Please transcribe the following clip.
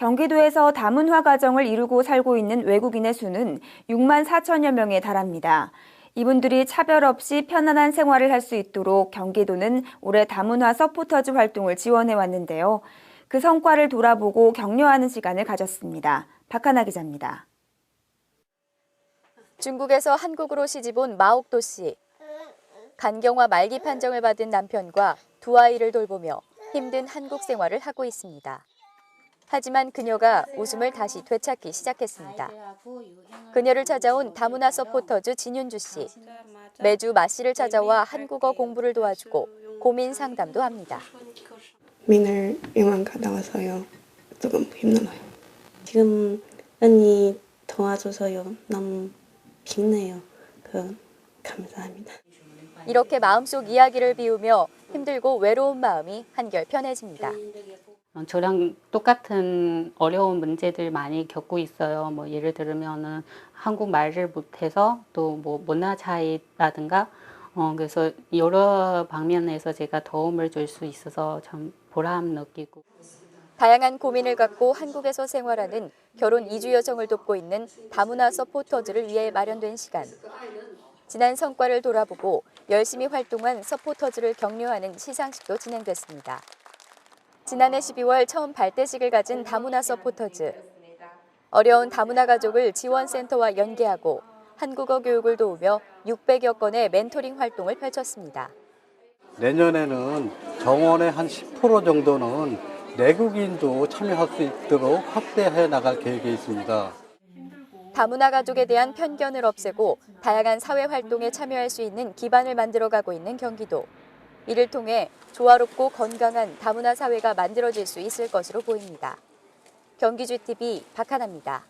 경기도에서 다문화 가정을 이루고 살고 있는 외국인의 수는 6만 4천여 명에 달합니다. 이분들이 차별 없이 편안한 생활을 할 수 있도록 경기도는 올해 다문화 서포터즈 활동을 지원해 왔는데요. 그 성과를 돌아보고 격려하는 시간을 가졌습니다. 박하나 기자입니다. 중국에서 한국으로 시집온 마옥도 씨. 간경화 말기 판정을 받은 남편과 두 아이를 돌보며 힘든 한국 생활을 하고 있습니다. 하지만 그녀가 웃음을 다시 되찾기 시작했습니다. 그녀를 찾아온 다문화 서포터즈 진윤주 씨. 매주 마 씨를 찾아와 한국어 공부를 도와주고 고민 상담도 합니다. 영화 갔다 와서요. 조금 힘들어요. 지금 언니 도와줘서요. 너무 빛내요. 그 감사합니다. 이렇게 마음속 이야기를 비우며 힘들고 외로운 마음이 한결 편해집니다. 어, 저랑 똑같은 어려운 문제들 많이 겪고 있어요. 뭐 예를 들면은 한국 말을 못해서 또 뭐 문화 차이라든가 어 그래서 여러 방면에서 제가 도움을 줄 수 있어서 참 보람 느끼고 다양한 고민을 갖고 한국에서 생활하는 결혼 이주 여성을 돕고 있는 다문화 서포터즈를 위해 마련된 시간. 지난 성과를 돌아보고 열심히 활동한 서포터즈를 격려하는 시상식도 진행됐습니다. 지난해 12월 처음 발대식을 가진 다문화 서포터즈. 어려운 다문화 가족을 지원센터와 연계하고 한국어 교육을 도우며 600여 건의 멘토링 활동을 펼쳤습니다. 내년에는 정원의 한 10% 정도는 내국인도 참여할 수 있도록 확대해 나갈 계획이 있습니다. 다문화 가족에 대한 편견을 없애고 다양한 사회 활동에 참여할 수 있는 기반을 만들어가고 있는 경기도. 이를 통해 조화롭고 건강한 다문화 사회가 만들어질 수 있을 것으로 보입니다. 경기주 TV 박하나입니다.